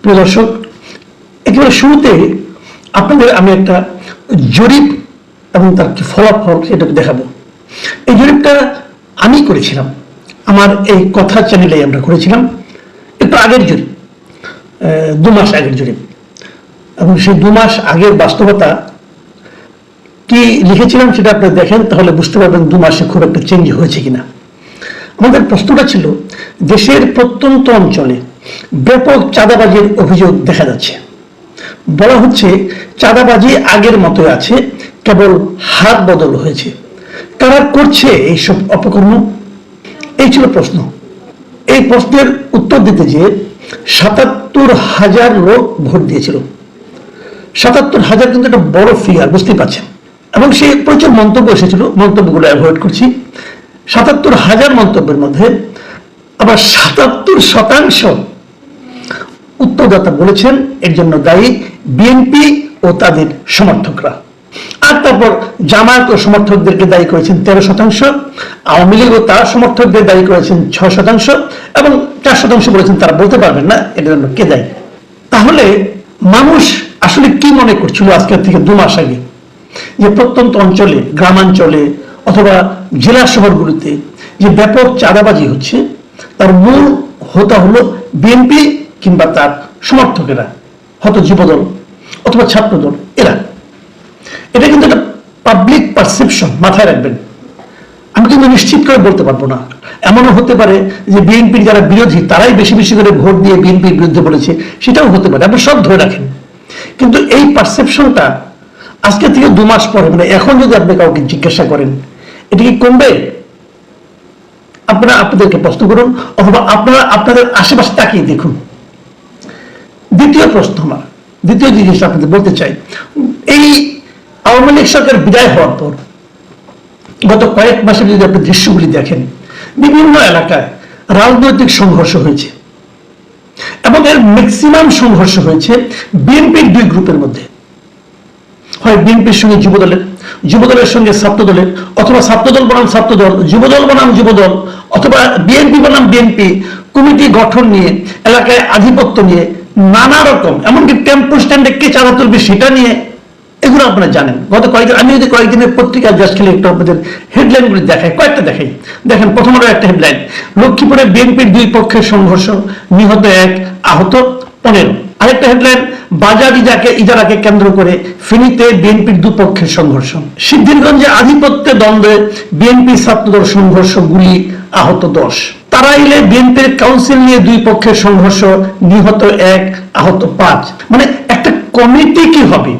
প্রিয় দর্শক, একেবারে শুরুতে আপনাদের আমি একটা জরিপ এবং তার কি ফলাফল সেটাকে দেখাবো। এই জরিপটা আমি করেছিলাম, আমার এই কথা চ্যানেলে আমরা করেছিলাম, একটু আগের জরিপ দু মাস আগের জরিপ। এবং সেই দু মাস আগের বাস্তবতা কি লিখেছিলাম সেটা আপনি দেখেন, তাহলে বুঝতে পারবেন দু মাসে খুব একটা চেঞ্জ হয়েছে কিনা। আমাদের প্রশ্নটা ছিল, দেশের প্রত্যন্ত অঞ্চলে ব্যাপক চাঁদাবাজির অভিযোগ দেখা যাচ্ছে। বলা হচ্ছে, চাঁদাবাজি আগের মতো আছে, কেবল হাত বদল হয়েছে। কারা করছে এইসব অপকর্ম? এই ছিল প্রশ্ন। এই প্রশ্নের উত্তর দিতে যে সাতাত্তর হাজার লোক ভোট দিয়েছিল। সাতাত্তর হাজার কিন্তু একটা বড় ফিগার বুঝতেই পারছেন। এবং সেই প্রচুর মন্তব্য এসেছিল, মন্তব্যগুলো অ্যাভয়েড করছি। সাতাত্তর হাজার মন্তব্যের মধ্যে আবার সাতাত্তর শতাংশ উত্তরদাতা বলেছেন এর জন্য দায়ী বিএনপি ও তাদের সমর্থকরা। আর তারপর জামায়াত ও সমর্থকদেরকে দায়ী করেছেন তেরো শতাংশ, আওয়ামী লীগ ও তার সমর্থকদের দায়ী করেছেন ছয় শতাংশ এবং চার শতাংশ বলেছেন তারা বলতে পারবেন না এটার জন্য কে দায়ী। তাহলে মানুষ আসলে কি মনে করছিল আজকের থেকে দু মাস আগে? যে প্রত্যন্ত অঞ্চলে, গ্রামাঞ্চলে অথবা জেলা শহরগুলিতে যে ব্যাপক চাঁদাবাজি হচ্ছে, তার মূল হোতা হলো বিএনপি কিংবা তার সমর্থকেরা হয়তো যুবদল অথবা ছাত্রদল, এরা। এটা কিন্তু একটা পাবলিক পারসেপশন মাথায় রাখবেন। আমি কিন্তু নিশ্চিত করে বলতে পারব না। এমনও হতে পারে যে বিএনপির যারা বিরোধী, তারাই বেশি বেশি করে ভোট দিয়ে বিএনপির বিরুদ্ধে বলেছে। সেটাও হতে পারে। আপনি সব ধরে রাখেন। কিন্তু এই পারসেপশনটা আজকে থেকে দু মাস পরে মানে এখন যদি আপনি কাউকে জিজ্ঞাসা করেন এটা কি কমবে? আপনারা আপনাদেরকে প্রশ্ন করুন, অথবা আপনারা আপনাদের আশেপাশে তাকিয়ে দেখুন। দ্বিতীয় প্রশ্ন আমার, দ্বিতীয় জিনিস আপনাদের বলতে চাই, এই আওয়ামী লীগ সরকার বিদায় হওয়ার পর, গত কয়েক মাসে যদি আপনি দৃশ্যগুলি দেখেন, বিভিন্ন এলাকায় রাজনৈতিক সংঘর্ষ হয়েছে, এবং এর ম্যাক্সিমাম সংঘর্ষ হয়েছে বিএনপির দুই গ্রুপের মধ্যে। হয় বিএনপির সঙ্গে যুবদলের যুবদলের সঙ্গে ছাত্রদলের অথবা ছাত্রদল বনাম ছাত্রদল, যুবদল বনাম যুবদল, অথবা বিএনপি বনাম বিএনপি, কমিটি গঠন নিয়ে, এলাকায় আধিপত্য নিয়ে, নানা রকম, এমনকি টেম্পো স্ট্যান্ডে কে চাঁদা তুলবে সেটা নিয়ে, এগুলো আপনারা জানেন। গত কয়েকদিন, আমি যদি কয়েকদিনের পত্রিকা জাস্ট খেলে একটু আপনাদের হেডলাইনগুলি দেখাই, কয়েকটা দেখাই। দেখেন, প্রথম আলো একটা হেডলাইন লক্ষ্মীপুরে বিএনপির দুই পক্ষের সংঘর্ষ, নিহত এক আহত পনেরো আরেকটা হেডলাইন বাজার ইজাকে, ইজারাকে কেন্দ্র করে ফেনীতে বিএনপির দুপক্ষের সংঘর্ষ। সিদ্ধিরগঞ্জে আধিপত্যে দ্বন্দ্বে বিএনপি ছাত্রদল সংঘর্ষ গুলি আহত দশ। তারাইলে বিএনপির কাউন্সিল নিয়ে দুই পক্ষের সংঘর্ষ নিহত এক, আহত পাঁচ। মানে একটা কমিটি কি হবে?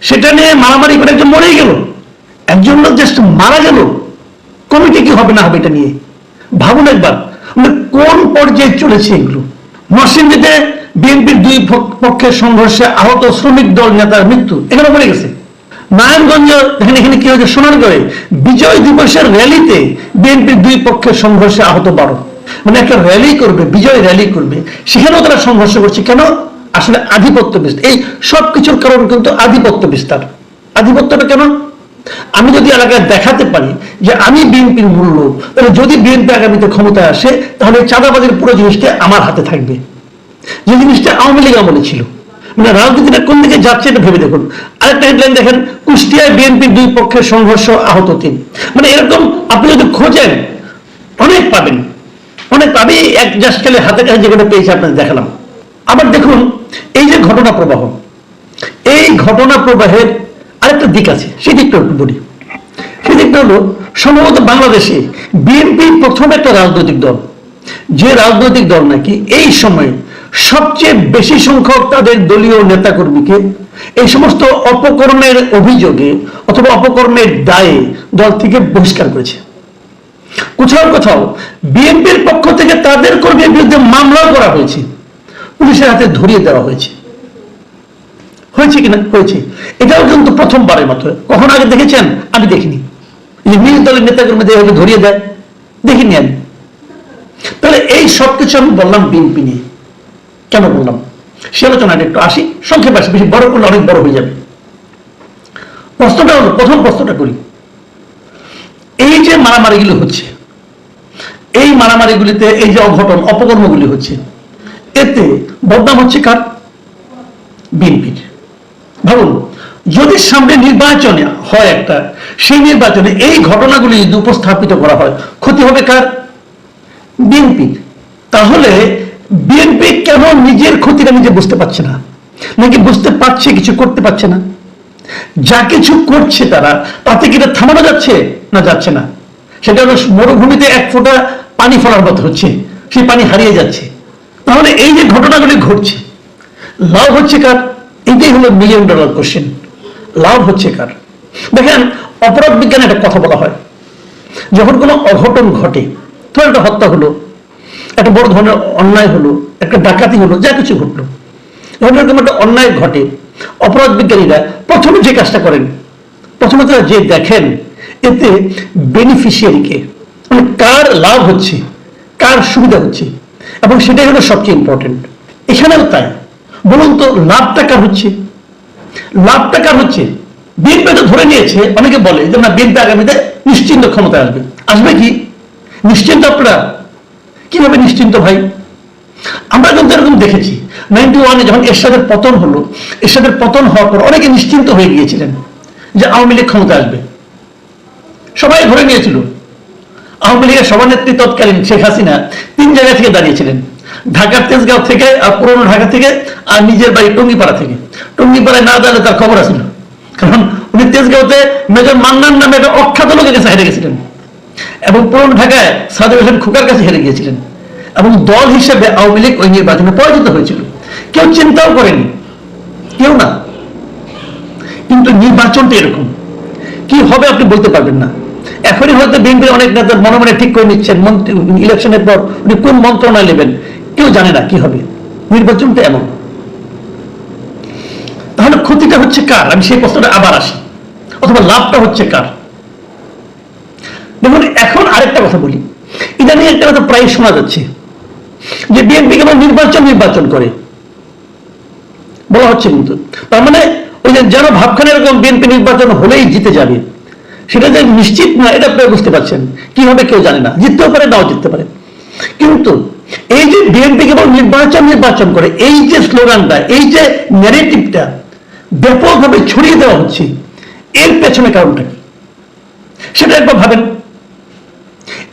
সেটা নিয়ে মারামারি করে একজন মরেই গেল। একজন লোক জাস্ট মারা গেল। কমিটি কি হবে না হবে এটা নিয়ে? ভাবুন একবার। মানে কোন পর্যায়ে চলেছে এগুলো? নরসিংদীতে বিএনপির দুই পক্ষের সংঘর্ষে আহত শ্রমিক দল নেতার মৃত্যু এখানে পড়ে গেছে। নারায়ণগঞ্জ দেখেন এখানে কি হয়েছে সোনারগড়ে বিজয় দিবসের র্যালিতে বিএনপির দুই পক্ষের সংঘর্ষে আহত বারো। মানে একটা র্যালি করবে, বিজয় র্যালি করবে। সেখানেও তারা সংঘর্ষ করছে। কেন? আসলে আধিপত্য বিস্তার। এই সব কিছুর কারণ কিন্তু আধিপত্য বিস্তার। আধিপত্যটা কেন? আমি যদি এলাকায় দেখাতে পারি যে আমি বিএনপির মূল্য তাহলে যদি বিএনপি আগামীতে ক্ষমতায় আসে, তাহলে এই চাঁদাবাজির পুরো জিনিসটা আমার হাতে থাকবে। যে জিনিসটা আওয়ামী লীগ আমলে ছিল। মানে রাজনীতিটা কোন দিকে যাচ্ছে এটা ভেবে দেখুন। আরেকটা হেডলাইন দেখেন, কুষ্টিয়ায় বিএনপির দুই পক্ষের সংঘর্ষ আহত তিন। মানে এরকম আপনি যদি খোঁজেন, অনেক পাবেন। অনেক আমি এক জাস্ট খেলে হাতে কাছে যেখানে পেয়েছি আপনাদের দেখালাম। আবার দেখুন, এই যে ঘটনা প্রবাহ, এই ঘটনা প্রবাহের আরেকটা দিক আছে। সেই দিকটা একটু বলি। সেই দিকটা হলো, সম্ভবত বাংলাদেশে বিএনপি প্রথম একটা রাজনৈতিক দল। যে রাজনৈতিক দল নাকি এই সময়ে সবচেয়ে বেশি সংখ্যক তাদের দলীয় নেতাকর্মীকে এই সমস্ত অপকর্মের অভিযোগে অথবা অপকর্মের দায়ে দল থেকে বহিষ্কার করেছে। কোথাও কোথাও বিএনপির পক্ষ থেকে তাদের কর্মীর বিরুদ্ধে মামলাও করা হয়েছে। পুলিশের হাতে ধরিয়ে দেওয়া হয়েছে। হয়েছে কিনা? হয়েছে। এটাও কিন্তু প্রথমবারের মতো। কখন আগে দেখেছেন? আমি দেখিনি। নিজ দলের নেতাকর্মীদের ধরিয়ে দেয়, দেখিনি আমি। তাহলে এই সব কিছু আমি বললাম বিএনপি নিয়ে। কেন বললাম? সে আলোচনাটা একটু আসি, সংক্ষেপে আসি, বেশি বড় করলে অনেক বড় হয়ে যাবে। প্রশ্নটা হলো, প্রথম প্রশ্নটা করি। এই যে মারামারিগুলো হচ্ছে, এই মারামারিগুলিতে এই যে অঘটন, অপকর্মগুলি হচ্ছে, এতে বদনাম হচ্ছে কার? বিএনপির। ভাবুন যদি সামনে নির্বাচনে হয় একটা, সেই নির্বাচনে এই ঘটনাগুলি যদি উপস্থাপিত করা হয়, ক্ষতি হবে কার? বিএনপি তাহলে বিএনপি কেন নিজের ক্ষতিটা নিজে বুঝতে পারছে না? নাকি বুঝতে পারছে, কিছু করতে পারছে না? যা কিছু করছে তারা, তাতে কি থামানো যাচ্ছে না যাচ্ছে না? সেটা হলো মরুভূমিতে এক ফোঁটা পানি ফেলার মতো হচ্ছে, সেই পানি হারিয়ে যাচ্ছে। তাহলে এই যে ঘটনাগুলি ঘটছে, লাভ হচ্ছে কার? এটাই হলো মিলিয়ন ডলার কোশ্চেন লাভ হচ্ছে কার? দেখেন, অপরাধ বিজ্ঞানে একটা কথা বলা হয়। যখন কোনো অঘটন ঘটে ধর একটা হত্যা হলো একটা বড় ধরনের অন্যায় হলো, একটা ডাকাতি হলো, যা কিছু ঘটলো। একটা অন্যায় ঘটে। অপরাধ বিজ্ঞানীরা প্রথমে যে কাজটা করেন, প্রথমে তারা যে দেখেন, এতে বেনিফিশিয়ারিকে মানে কার লাভ হচ্ছে, কার সুবিধা হচ্ছে, এবং সেটাই হলো সবচেয়ে ইম্পর্টেন্ট এখানেও তাই। বলুন তো, লাভটা কার হচ্ছে? লাভটা কার হচ্ছে? বিএনপি তো ধরে নিয়েছে, অনেকে বলে যে না, বিএনপি আগামীতে নিশ্চিন্ত ক্ষমতা আসবে। আসবে কি? নিশ্চিন্ত আপনারা? কীভাবে নিশ্চিন্ত ভাই? আমরা কিন্তু এরকম দেখেছি। নাইনটি ওয়ানে যখন এরশাদের পতন হলো, এরশাদের পতন হওয়ার পর অনেকে নিশ্চিন্ত হয়ে গিয়েছিলেন যে আওয়ামী লীগ ক্ষমতা আসবে। সবাই ধরে নিয়েছিল। আওয়ামী লীগের সভানেত্রী তৎকালীন শেখ হাসিনা তিন জায়গা থেকে দাঁড়িয়েছিলেন। ঢাকার তেজগাঁও থেকে আর পুরনো ঢাকা থেকে আর নিজের বাড়ি টঙ্গিপাড়া থেকে। টঙ্গিপাড়ায় না দাঁড়ালে তার খবর আছিল কারণ উনি তেজগাঁওতে মেজর মান্নান নামে একটা অখ্যাত লোকের কাছে হেরে গেছিলেন। এবং পুরনো ঢাকায় সাদেক হোসেন খোকার কাছে হেরে গিয়েছিলেন। এবং দল হিসেবে আওয়ামী লীগ ওই নির্বাচনে পরাজিত হয়েছিল। কেউ চিন্তাও করেনি। কেউ না। কিন্তু নির্বাচনটা এরকম। কি হবে আপনি বলতে পারবেন না। এখনই হয়তো বিএনপি অনেক নেতা মনে মনে ঠিক করে নিচ্ছেন, মন্ত্রী, ইলেকশনের পর উনি কোন মন্ত্রণায় নেবেন, কেউ জানে না কি হবে। নির্বাচনটা এমন। তাহলে ক্ষতিটা হচ্ছে কার? আমি সেই প্রশ্নটা আবার আসি। অথবা লাভটা হচ্ছে কার? দেখুন, এখন আরেকটা কথা বলি। ইদানিং একটা কথা প্রায় শোনা যাচ্ছে যে বিএনপি কেবল নির্বাচন নির্বাচন করে। বলা হচ্ছে কিন্তু, তার মানে ওই যেন ভাবখানে এরকম বিএনপি নির্বাচন হলেই জিতে যাবে, সেটা যে নিশ্চিত না, এটা আপনি বুঝতে পারছেন। কীভাবে কেউ জানে না, জিততেও পারে, নাও জিততে পারে। কিন্তু এই যে বিএনপি কেবল নির্বাচন নির্বাচন করে, এই যে স্লোগানটা, এই যে ন্যারেটিভটা ব্যাপকভাবে ছড়িয়ে দেওয়া হচ্ছে, এর পেছনে কারণটা কি? সেটা একবার ভাবেন।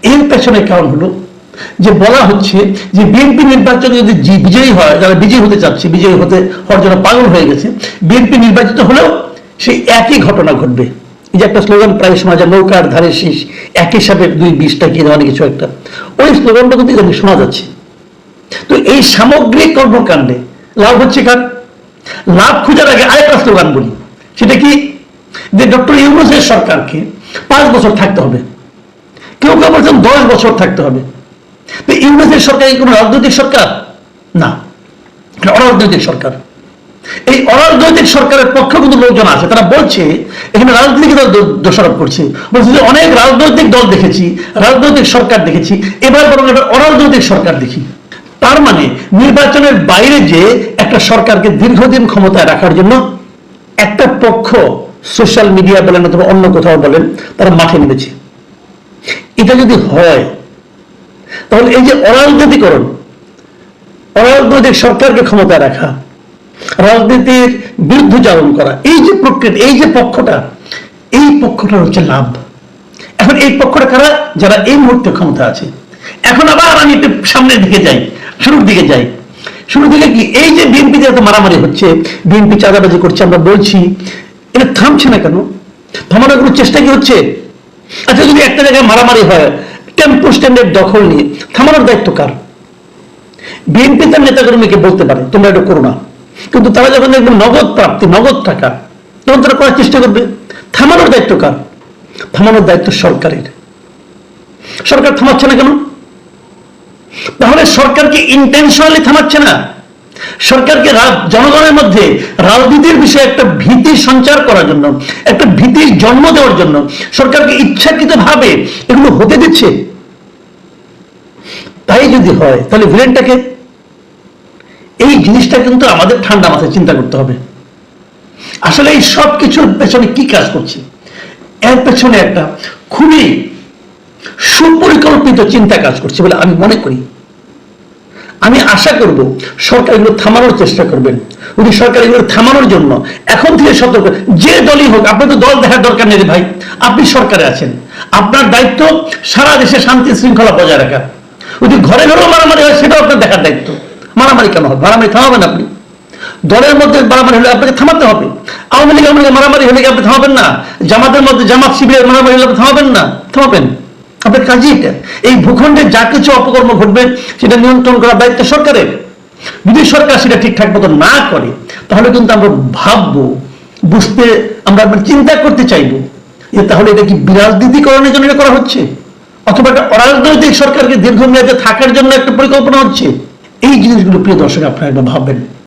এর পেছনে কারণ হলো যে বলা হচ্ছে যে বিএনপি নির্বাচনে যদি বিজয়ী হয়, যারা বিজয়ী হতে চাচ্ছে, বিজয়ী হতে হওয়ার জন্য পাগল হয়ে গেছে বিএনপি নির্বাচিত হলেও সেই একই ঘটনা ঘটবে। এই যে একটা স্লোগান, প্রায় সময় যে নৌকার ধারে শীষ এক হিসাবে দুই বিশটা কি ধরনের কিছু একটা। ওই স্লোগানটা কিন্তু ইদানিং শোনা যাচ্ছে। তো এই সামগ্রিক কর্মকাণ্ডে লাভ হচ্ছে কার? লাভ খোঁজার আগে আরেকটা স্লোগান বলি। সেটা কি? যে ডক্টর ইউনুসের সরকারকে পাঁচ বছর থাকতে হবে। কেউ কেউ বলছেন দশ বছর থাকতে হবে। তো ইউনিসের সরকার কি কোনো রাজনৈতিক সরকার? না। অরাজনৈতিক সরকার। এই অরাজনৈতিক সরকারের পক্ষে কিন্তু লোকজন আছে তারা বলছে, এখানে রাজনীতি দল দোষারোপ করছে। বলছে যে অনেক রাজনৈতিক দল দেখেছি, রাজনৈতিক সরকার দেখেছি, এবার বরং একটা অরাজনৈতিক সরকার দেখি। তার মানে নির্বাচনের বাইরে যে একটা সরকারকে দীর্ঘদিন ক্ষমতায় রাখার জন্য একটা পক্ষ সোশ্যাল মিডিয়া বলেন অথবা অন্য কোথাও বলেন, তারা মাঠে নেমেছে। এটা যদি হয়, তাহলে এই যে অরাজনীতিকরণ, অরাজনৈতিক সরকারকে ক্ষমতায় রাখা, রাজনীতির বিরুদ্ধচারণ করা, এই যে প্রক্রিয়া, এই যে পক্ষটা, এই পক্ষটা হচ্ছে লাভ। এখন এই পক্ষটা কারা? যারা এই মুহূর্তে ক্ষমতা আছে। এখন আবার আমি একটু সামনের দিকে যাই, শুরুর দিকে যাই। শুরুর দিকে কি? এই যে বিএনপিতে এত মারামারি হচ্ছে, বিএনপি চাঁদাবাজি করছে, আমরা বলছি, এটা থামছে না কেন? থামানোর চেষ্টা কি হচ্ছে? আচ্ছা যদি একটা জায়গায় মারামারি হয় টেম্পো স্ট্যান্ডের দখল নিয়ে, থামানোর দায়িত্ব কার? বিএনপি তার নেতাকর্মীকে বলতে পারে, তোমরা এটা করো না। কিন্তু তারা যখন দেখবে নগদ প্রাপ্তি, নগদ টাকা, তখন তারা করার চেষ্টা করবে। থামানোর দায়িত্ব কার? থামানোর দায়িত্ব সরকারের। সরকার থামাচ্ছে না কেন? তাহলে সরকারকে ইন্টেনশনালি থামাচ্ছে না? সরকারকে জনগণের মধ্যে রাজনীতির বিষয়ে একটা ভীতি সঞ্চার করার জন্য, একটা ভীতির জন্ম দেওয়ার জন্য সরকারকে ইচ্ছাকৃত ভাবে এগুলো হতে দিচ্ছে। তাই যদি হয়, তাহলে ভিলেনটাকে এই জিনিসটা কিন্তু আমাদের ঠান্ডা মাথায় চিন্তা করতে হবে। আসলে এই সব কিছুর পেছনে কি কাজ করছে? এর পেছনে একটা খুবই সুপরিকল্পিত চিন্তা কাজ করছে বলে আমি মনে করি। আমি আশা করব সরকার এগুলো থামানোর চেষ্টা করবেন। উনি সরকার এগুলো থামানোর জন্য এখন থেকে সতর্ক। যে দলই হোক আপনি তো দল দেখার দরকার নেই ভাই। আপনি সরকারে আছেন। আপনার দায়িত্ব সারা দেশে শান্তি শৃঙ্খলা বজায় রাখা। যদি ঘরে ঘরেও মারামারি হয়, সেটাও আপনার দেখার দায়িত্ব। মারামারি কেন হবে? মারামারি থামাবেন আপনি। দলের মধ্যে মারামারি হলে আপনাকে থামাতে হবে। আওয়ামী লীগ আওয়ামী লীগের মারামারি হলে কি আপনি থামাবেন না? জামাতের মধ্যে জামাত শিবিরের মারামারি হলে আপনি থামাবেন না? থামাবেন। আপনার কাজই এটা এই ভূখণ্ডে যা কিছু অপকর্ম ঘটবে, সেটা নিয়ন্ত্রণ করার দায়িত্ব সরকারের। যদি সরকার সেটা ঠিকঠাক মতো না করে, তাহলে কিন্তু আমরা ভাববো, বুঝতে আমরা চিন্তা করতে চাইব যে তাহলে এটা কি বিরাজনীতিকরণের জন্য এটা করা হচ্ছে? অথবা একটা অরাজনৈতিক সরকারকে দীর্ঘমেয়াদে থাকার জন্য একটা পরিকল্পনা হচ্ছে? এই জিনিসগুলো প্রিয় দর্শক, আপনারা একবার ভাববেন।